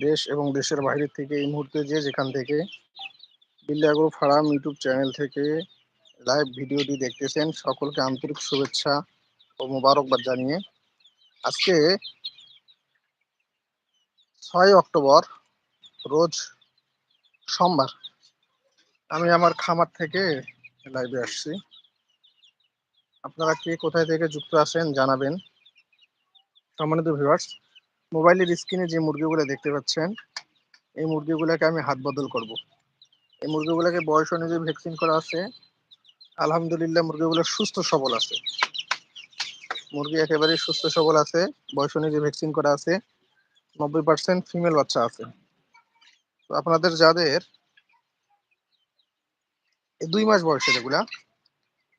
দেশ এবং দেশের বাইরে থেকে এই মুহূর্তে যে যেখান থেকে বিল্লাগো ফার্ম ইউটিউব চ্যানেল থেকে লাইভ ভিডিওটি দেখতেছেন, সকলকে আন্তরিক শুভেচ্ছা ও মোবারকবাদ জানিয়ে আজকে ছয় অক্টোবর রোজ সোমবার আমি আমার খামার থেকে লাইভে আসছি। আপনারা কে কোথায় থেকে যুক্ত আছেন জানাবেন। সম্মানিত ভিউয়ার্স মোবাইলের স্ক্রিনে যে মুরগিগুলো দেখতে পাচ্ছেন, এই মুরগিগুলোকে আমি হাত বদল করব। এই মুরগিগুলোকে বয়স অনুযায়ী ভ্যাকসিন করা আছে। আলহামদুলিল্লাহ মুরগিগুলো সুস্থ সবল আছে। মুরগি একেবারেই সুস্থ সবল আছে, বয়স অনুযায়ী ভ্যাকসিন করা আছে। নব্বই পার্সেন্ট ফিমেল বাচ্চা আছে। তো আপনাদের যাদের দুই মাস বয়সের এগুলা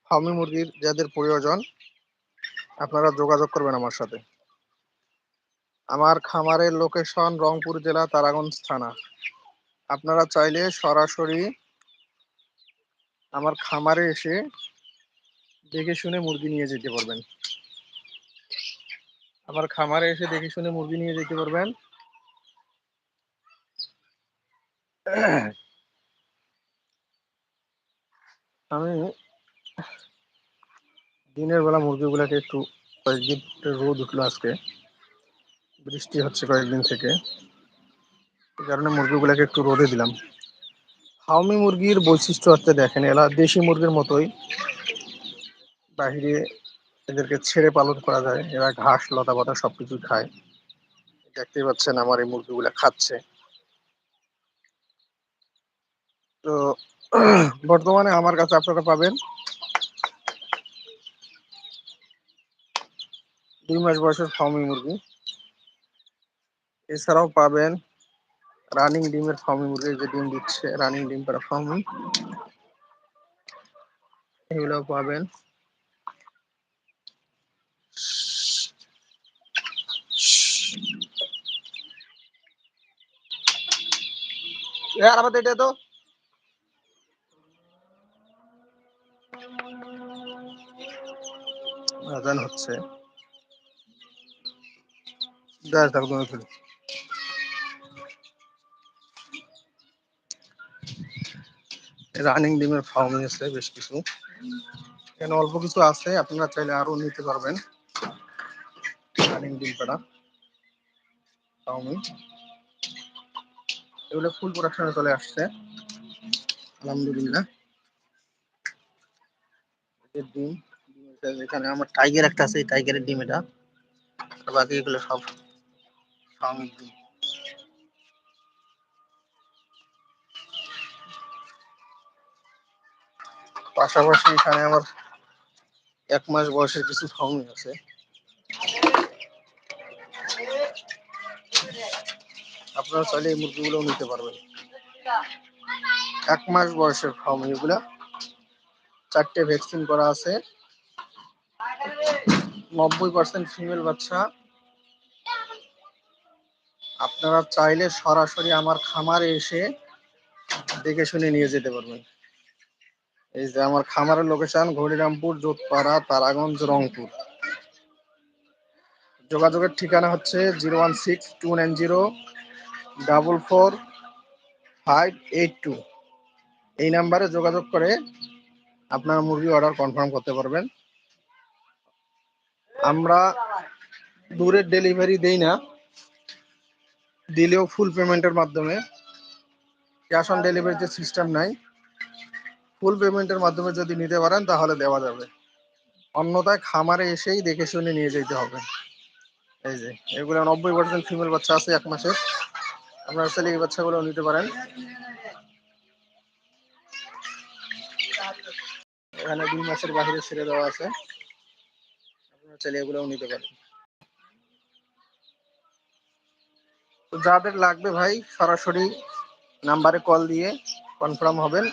ফার্মি মুরগির যাদের প্রয়োজন, আপনারা যোগাযোগ করবেন আমার সাথে। আমার খামারের লোকেশন রংপুর জেলা তারাগঞ্জ থানা। আপনারা চাইলে সরাসরি আমার খামারে এসে দেখে শুনে মুরগি নিয়ে যেতে পারবেন। আমার খামারে এসে দেখে শুনে মুরগি নিয়ে যেতে পারবেন। আমি দিনের বেলা মুরগিগুলোকে একটু কয়েকদিন রোদ উঠল আজকে। বৃষ্টি হচ্ছে কয়েকদিন থেকে। এই কারণে মুরগিগুলোকে একটু রোদে দিলাম। হাউমি মুরগির বৈশিষ্ট্য হচ্ছে দেখেন, এরা দেশি মুরগির মতোই বাহিরে এদেরকে ছেড়ে পালন করা যায়। এরা ঘাস, লতা পাতা সবকিছু খায়। দেখতেই পাচ্ছেন আমার এই মুরগিগুলো খাচ্ছে। তো বর্তমানে আমার কাছে আপনারা পাবেন দুই মাস বয়সের ফার্মি মুরগি। এছাড়াও পাবেন রানিং ডিমের ফার্মি যে ডিম দিচ্ছে রানিং ডিম করা ফার্মি এগুলো পাবেন। আমাদের এটা তো। হচ্ছে। দেখ থাকো তুমি ফেলি রানিং ডিমের ফার্ম আছে বেশ কিছু। এখানে অল্প কিছু আছে, আপনারা চাইলে আরও নিতে পারবেন। রানিং ডিম পেড়া ফার্মিং এগুলো ফুল প্রোডাকশনে চলে আসছে। আলহামদুলিল্লাহ। ডিম এখানে আমার টাইগার একটা আছে টাইগারের ডিম এটা। বাকি এগুলো সব পাশাপাশি এখানে আমার এক মাস বয়সের কিছু ফার্মিং আছে। আপনারা চাইলে এই মুরগিগুলো নিতে পারবেন। এক মাস বয়সের ফার্মিং এগুলা। চারটে ভ্যাকসিন করা আছে। নব্বই পার্সেন্ট ফিমেল বাচ্চা। আপনারা চাইলে সরাসরি আমার খামারে এসে দেখে শুনে নিয়ে যেতে পারবেন। এই যে আমার খামারের লোকেশন ঘড়িরামপুর যোধপাড়া তারাগঞ্জ, রংপুর। যোগাযোগের ঠিকানা হচ্ছে zero one six two nine zero double four five eight two. এই নাম্বারে যোগাযোগ করে আপনার মুরগি অর্ডার কনফার্ম করতে পারবেন। আমরা দূরের ডেলিভারি দেই না। দিলেও ফুল পেমেন্টের মাধ্যমে ক্যাশ অন ডেলিভারি যে সিস্টেম নাই ফুল পেমেন্টের মাধ্যমে যদি নিতে পারেন তাহলে দেওয়া যাবে। অন্যথায় খামারে এসেই দেখে শুনে নিয়ে যেতে হবে। এই যে, এগুলো নব্বই পার্সেন্ট ফিমেল বাচ্চা আছে এক মাসের আপনারা চাইলে এই বাচ্চাগুলো নিতে পারেন। এখানে দুই মাসের বাহিরে ছেড়ে দেওয়া আছে। আপনারা চাইলে এগুলোও নিতে পারেন। তো যাদের লাগবে ভাই, সরাসরি নাম্বারে কল দিয়ে কনফার্ম হবেন।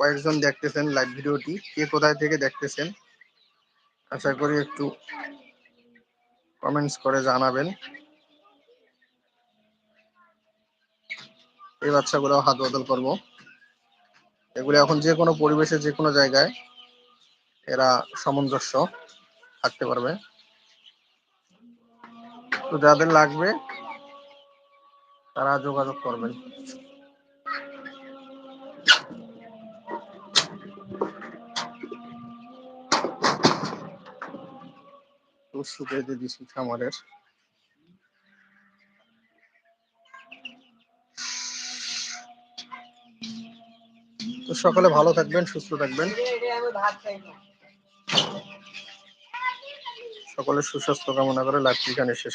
কয়েকজন দেখতেছেন লাইভ ভিডিওটি, কে কোথায় থেকে দেখতেছেন, আশা করি একটু কমেন্টস করে জানাবেন। এই বাচ্চাগুলো হাত বদল করব। এগুলো এখন যে কোনো পরিবেশে, যে কোনো জায়গায় এরা সামঞ্জস্য থাকতে পারবে। তো যাদের লাগবে, তারা যোগাযোগ করবেন। দিয়েছি খামারের, তো সকালে ভালো থাকবেন, সুস্থ থাকবেন। সকলের সুস্বাস্থ্য কামনা করে লাইভ এখানে শেষ